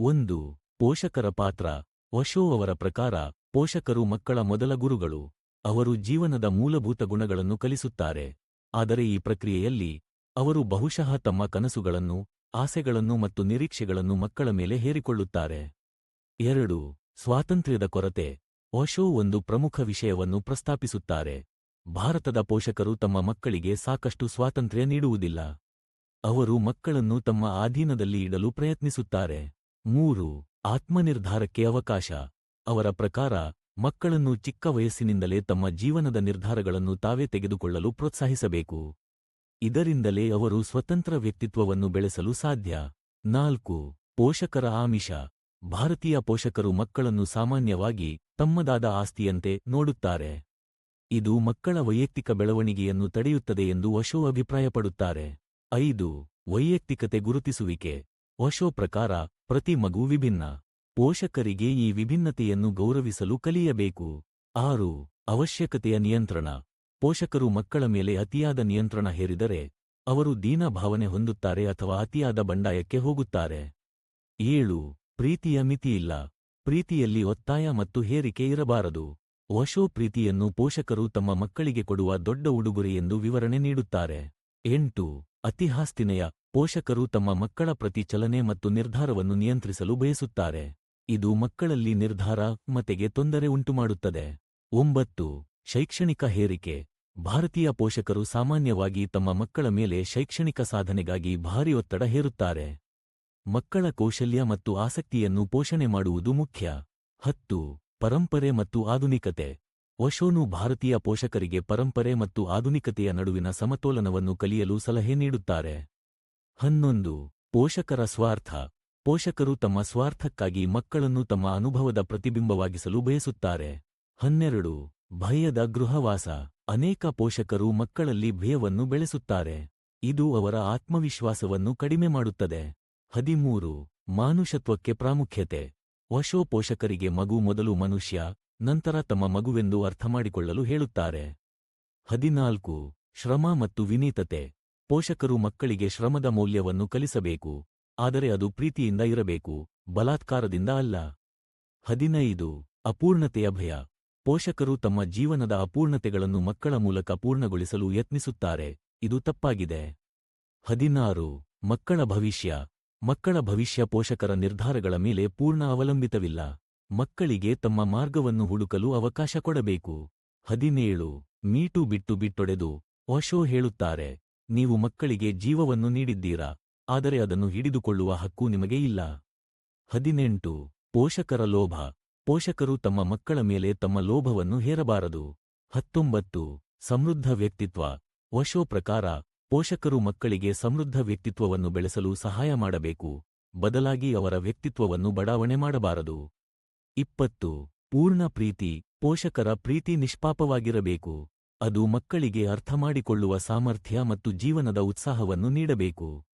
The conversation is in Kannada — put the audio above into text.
ಒಂದು, ಪೋಷಕರ ಪಾತ್ರ. ವಶೋ ಅವರ ಪ್ರಕಾರ, ಪೋಷಕರು ಮಕ್ಕಳ ಮೊದಲ ಗುರುಗಳು. ಅವರು ಜೀವನದ ಮೂಲಭೂತ ಗುಣಗಳನ್ನು ಕಲಿಸುತ್ತಾರೆ. ಆದರೆ ಈ ಪ್ರಕ್ರಿಯೆಯಲ್ಲಿ, ಅವರು ಬಹುಶಃ ತಮ್ಮ ಕನಸುಗಳನ್ನು, ಆಸೆಗಳನ್ನು ಮತ್ತು ನಿರೀಕ್ಷೆಗಳನ್ನು ಮಕ್ಕಳ ಮೇಲೆ ಹೇರಿಕೊಳ್ಳುತ್ತಾರೆ. ಎರಡು, ಸ್ವಾತಂತ್ರ್ಯದ ಕೊರತೆ. ಓಶೋ ಒಂದು ಪ್ರಮುಖ ವಿಷಯವನ್ನು ಪ್ರಸ್ತಾಪಿಸುತ್ತಾರೆ. ಭಾರತದ ಪೋಷಕರು ತಮ್ಮ ಮಕ್ಕಳಿಗೆ ಸಾಕಷ್ಟು ಸ್ವಾತಂತ್ರ್ಯ ನೀಡುವುದಿಲ್ಲ. ಅವರು ಮಕ್ಕಳನ್ನು ತಮ್ಮ ಆಧೀನದಲ್ಲಿ ಇಡಲು ಪ್ರಯತ್ನಿಸುತ್ತಾರೆ. ಮೂರು, ಆತ್ಮನಿರ್ಧಾರಕ್ಕೆ ಅವಕಾಶ. ಅವರ ಪ್ರಕಾರ, ಮಕ್ಕಳನ್ನು ಚಿಕ್ಕ ವಯಸ್ಸಿನಿಂದಲೇ ತಮ್ಮ ಜೀವನದ ನಿರ್ಧಾರಗಳನ್ನು ತಾವೇ ತೆಗೆದುಕೊಳ್ಳಲು ಪ್ರೋತ್ಸಾಹಿಸಬೇಕು. ಇದರಿಂದಲೇ ಅವರು ಸ್ವತಂತ್ರ ವ್ಯಕ್ತಿತ್ವವನ್ನು ಬೆಳೆಸಲು ಸಾಧ್ಯ. ನಾಲ್ಕು, ಪೋಷಕರ ಆಮಿಷ. ಭಾರತೀಯ ಪೋಷಕರು ಮಕ್ಕಳನ್ನು ಸಾಮಾನ್ಯವಾಗಿ ತಮ್ಮದಾದ ಆಸ್ತಿಯಂತೆ ನೋಡುತ್ತಾರೆ. ಇದು ಮಕ್ಕಳ ವೈಯಕ್ತಿಕ ಬೆಳವಣಿಗೆಯನ್ನು ತಡೆಯುತ್ತದೆ ಎಂದು ವಶೋ ಅಭಿಪ್ರಾಯಪಡುತ್ತಾರೆ. ಐದು, ವೈಯಕ್ತಿಕತೆ ಗುರುತಿಸುವಿಕೆ. ವಶೋ ಪ್ರಕಾರ ಪ್ರತಿ ಮಗು ವಿಭಿನ್ನ. ಪೋಷಕರಿಗೆ ಈ ವಿಭಿನ್ನತೆಯನ್ನು ಗೌರವಿಸಲು ಕಲಿಯಬೇಕು. ಆರು, ಅವಶ್ಯಕತೆಯ ನಿಯಂತ್ರಣ. ಪೋಷಕರು ಮಕ್ಕಳ ಮೇಲೆ ಅತಿಯಾದ ನಿಯಂತ್ರಣ ಹೇರಿದರೆ, ಅವರು ದೀನ ಭಾವನೆ ಹೊಂದುತ್ತಾರೆ ಅಥವಾ ಅತಿಯಾದ ಬಂಡಾಯಕ್ಕೆ ಹೋಗುತ್ತಾರೆ. ಏಳು, ಪ್ರೀತಿಯ ಮಿತಿಯಿಲ್ಲ. ಪ್ರೀತಿಯಲ್ಲಿ ಒತ್ತಾಯ ಮತ್ತು ಹೇರಿಕೆ ಇರಬಾರದು. ವಶೋ ಪ್ರೀತಿಯನ್ನು ಪೋಷಕರು ತಮ್ಮ ಮಕ್ಕಳಿಗೆ ಕೊಡುವ ದೊಡ್ಡ ಉಡುಗೊರೆ ಎಂದು ವಿವರಣೆ ನೀಡುತ್ತಾರೆ. ಎಂಟು ಅತಿಹಾಸ್ತಿನೆಯ ಪೋಷಕರು ತಮ್ಮ ಮಕ್ಕಳ ಪ್ರತಿ ಚಲನೆ ಮತ್ತು ನಿರ್ಧಾರವನ್ನು ನಿಯಂತ್ರಿಸಲು ಬಯಸುತ್ತಾರೆ. ಇದು ಮಕ್ಕಳಲ್ಲಿ ನಿರ್ಧಾರ, ಮತೆಗೆ ತೊಂದರೆ ಉಂಟುಮಾಡುತ್ತದೆ. ಒಂಬತ್ತು. ಶೈಕ್ಷಣಿಕ ಹೇರಿಕೆ. ಭಾರತೀಯ ಪೋಷಕರು ಸಾಮಾನ್ಯವಾಗಿ ತಮ್ಮ ಮಕ್ಕಳ ಮೇಲೆ ಶೈಕ್ಷಣಿಕ ಸಾಧನೆಗಾಗಿ ಭಾರಿ ಒತ್ತಡ ಹೇರುತ್ತಾರೆ. ಮಕ್ಕಳ ಕೌಶಲ್ಯ ಮತ್ತು ಆಸಕ್ತಿಯನ್ನು ಪೋಷಣೆ ಮಾಡುವುದು ಮುಖ್ಯ. ಹತ್ತು. ಪರಂಪರೆ ಮತ್ತು ಆಧುನಿಕತೆ. ವಶೋನು ಭಾರತೀಯ ಪೋಷಕರಿಗೆ ಪರಂಪರೆ ಮತ್ತು ಆಧುನಿಕತೆಯ ನಡುವಿನ ಸಮತೋಲನವನ್ನು ಕಲಿಯಲು ಸಲಹೆ ನೀಡುತ್ತಾರೆ. ಹನ್ನೊಂದು, ಪೋಷಕರ ಸ್ವಾರ್ಥ. ಪೋಷಕರು ತಮ್ಮ ಸ್ವಾರ್ಥಕ್ಕಾಗಿ ಮಕ್ಕಳನ್ನು ತಮ್ಮ ಅನುಭವದ ಪ್ರತಿಬಿಂಬವಾಗಿಸಲು ಬಯಸುತ್ತಾರೆ. ಹನ್ನೆರಡು, ಭಯದ ಗೃಹವಾಸ. ಅನೇಕ ಪೋಷಕರು ಮಕ್ಕಳಲ್ಲಿ ಭಯವನ್ನು ಬೆಳೆಸುತ್ತಾರೆ. ಇದು ಅವರ ಆತ್ಮವಿಶ್ವಾಸವನ್ನು ಕಡಿಮೆ ಮಾಡುತ್ತದೆ. ಹದಿಮೂರು, ಮಾನುಷತ್ವಕ್ಕೆ ಪ್ರಾಮುಖ್ಯತೆ. ವಶೋ ಪೋಷಕರಿಗೆ ಮಗು ಮೊದಲು ಮನುಷ್ಯ ನಂತರ ತಮ್ಮ ಮಗುವೆಂದು ಅರ್ಥಮಾಡಿಕೊಳ್ಳಲು ಹೇಳುತ್ತಾರೆ. ಹದಿನಾಲ್ಕು. ಶ್ರಮ ಮತ್ತು ವಿನೀತತೆ. ಪೋಷಕರು ಮಕ್ಕಳಿಗೆ ಶ್ರಮದ ಮೌಲ್ಯವನ್ನು ಕಲಿಸಬೇಕು. ಆದರೆ ಅದು ಪ್ರೀತಿಯಿಂದ ಇರಬೇಕು. ಬಲಾತ್ಕಾರದಿಂದ ಅಲ್ಲ. ಹದಿನೈದು. ಅಪೂರ್ಣತೆಯ ಭಯ. ಪೋಷಕರು ತಮ್ಮ ಜೀವನದ ಅಪೂರ್ಣತೆಗಳನ್ನು ಮಕ್ಕಳ ಮೂಲಕ ಪೂರ್ಣಗೊಳಿಸಲು ಯತ್ನಿಸುತ್ತಾರೆ. ಇದು ತಪ್ಪಾಗಿದೆ. ಹದಿನಾರು. ಮಕ್ಕಳ ಭವಿಷ್ಯ. ಮಕ್ಕಳ ಭವಿಷ್ಯ ಪೋಷಕರ ನಿರ್ಧಾರಗಳ ಮೇಲೆ ಪೂರ್ಣ ಅವಲಂಬಿತವಿಲ್ಲ. ಮಕ್ಕಳಿಗೆ ತಮ್ಮ ಮಾರ್ಗವನ್ನು ಹುಡುಕಲು ಅವಕಾಶ ಕೊಡಬೇಕು. ಹದಿನೇಳು, ಮೀಟು ಬಿಟ್ಟು ಬಿಟ್ಟೊಡೆದು ಓಶೋ ಹೇಳುತ್ತಾರೆ, ನೀವು ಮಕ್ಕಳಿಗೆ ಜೀವವನ್ನು ನೀಡಿದ್ದೀರಾ? ಆದರೆ ಅದನ್ನು ಹಿಡಿದುಕೊಳ್ಳುವ ಹಕ್ಕು ನಿಮಗೆ ಇಲ್ಲ. ಹದಿನೆಂಟು, ಪೋಷಕರ ಲೋಭ, ಪೋಷಕರು ತಮ್ಮ ಮಕ್ಕಳ ಮೇಲೆ ತಮ್ಮ ಲೋಭವನ್ನು ಹೇರಬಾರದು. ಹತ್ತೊಂಬತ್ತು, ಸಮೃದ್ಧ ವ್ಯಕ್ತಿತ್ವ, ವಶೋ ಪ್ರಕಾರ, ಪೋಷಕರು ಮಕ್ಕಳಿಗೆ ಸಮೃದ್ಧ ವ್ಯಕ್ತಿತ್ವವನ್ನು ಬೆಳೆಸಲು ಸಹಾಯ ಮಾಡಬೇಕು, ಬದಲಾಗಿ ಅವರ ವ್ಯಕ್ತಿತ್ವವನ್ನು ಬಡಾವಣೆ ಮಾಡಬಾರದು. ಇಪ್ಪತ್ತು. ಪೂರ್ಣ ಪ್ರೀತಿ ಪೋಷಕರ ಪ್ರೀತಿ ನಿಷ್ಪಾಪವಾಗಿರಬೇಕು. ಅದು ಮಕ್ಕಳಿಗೆ ಅರ್ಥಮಾಡಿಕೊಳ್ಳುವ ಸಾಮರ್ಥ್ಯ ಮತ್ತು ಜೀವನದ ಉತ್ಸಾಹವನ್ನು ನೀಡಬೇಕು.